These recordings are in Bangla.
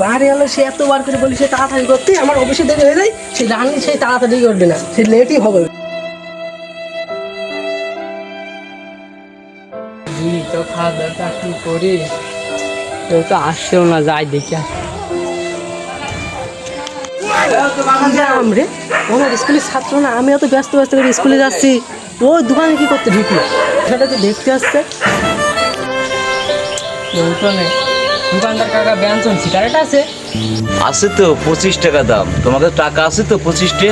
বাড়ি হলো সে এতবার করে বলি সে তাড়াতাড়ি করতে আমার অফিসে দেরি হয়ে যায় সে জানি সে তাড়াতাড়ি করবে না সে লেটই হবে। তো খাওয়া দাওয়া কি করি কেউ তো আসছেও না যাই দেখি। আমার স্কুলের ছাত্র না আমি অত ব্যস্ত ব্যস্ত করে স্কুলে যাচ্ছি। ওই দোকানে কি করতে ঢুকলো? সেটা তো দেখতে আসছে। দোকানদার কাকা ব্যঞ্জন সিগারেট আছে? আছে তো পঁচিশ টাকা দাম। তোমাকে টাকা আছে তো পঁচিশটে?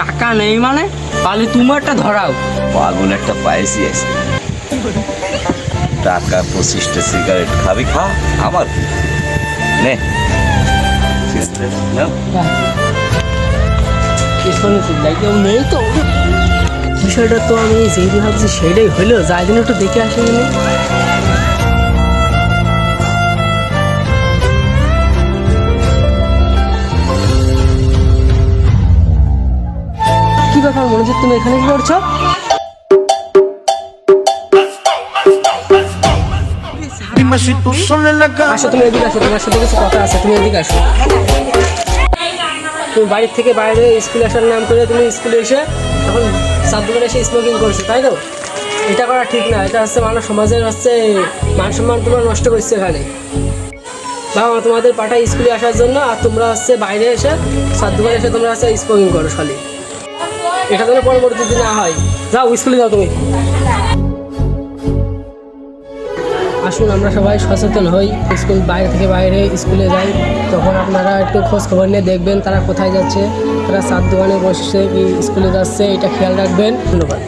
টাকা নেই মানে? তাহলে তুমি একটা ধরাও। পাগল একটা পায়েসি আছে। টাকা পঁচিশটা সিগারেট খাবি খা আমার? নে। নেই তো। বিষয়টা তো আমি যেই ভাবছি সেটাই হইল যাই দিন একটু দেখে আসি। মানে কি ব্যাপার মনোজিৎ তুমি এখানে কি করছ তুমি এদিকে সাথে কিছু কথা তুমি এদিকে আসো। বাড়ির থেকে বাইরে স্কুলে আসার নাম করে তুমি স্কুলে এসে এসে করছ, তাই তো? এটা করা ঠিক না, এটা হচ্ছে মানব সমাজের হচ্ছে মান সম্মান তোমরা নষ্ট করছে এখানে। বাবা তোমাদের পাঠায় স্কুলে আসার জন্য আর তোমরা হচ্ছে বাইরে এসে সাত এসে তোমরা হচ্ছে স্মোকিং করো, খালি। এটা যেন পরবর্তীতে না হয়। যাও, স্কুলে যাও তুমি। আসুন, আমরা সবাই সচেতন হই। স্কুল বাইরে থেকে বাইরে স্কুলে যাই। তখন আপনারা একটু খোঁজ খবর নিয়ে দেখবেন তারা কোথায় যাচ্ছে, তারা সাত দোকানে বসে কি স্কুলে যাচ্ছে, এটা খেয়াল রাখবেন। ধন্যবাদ।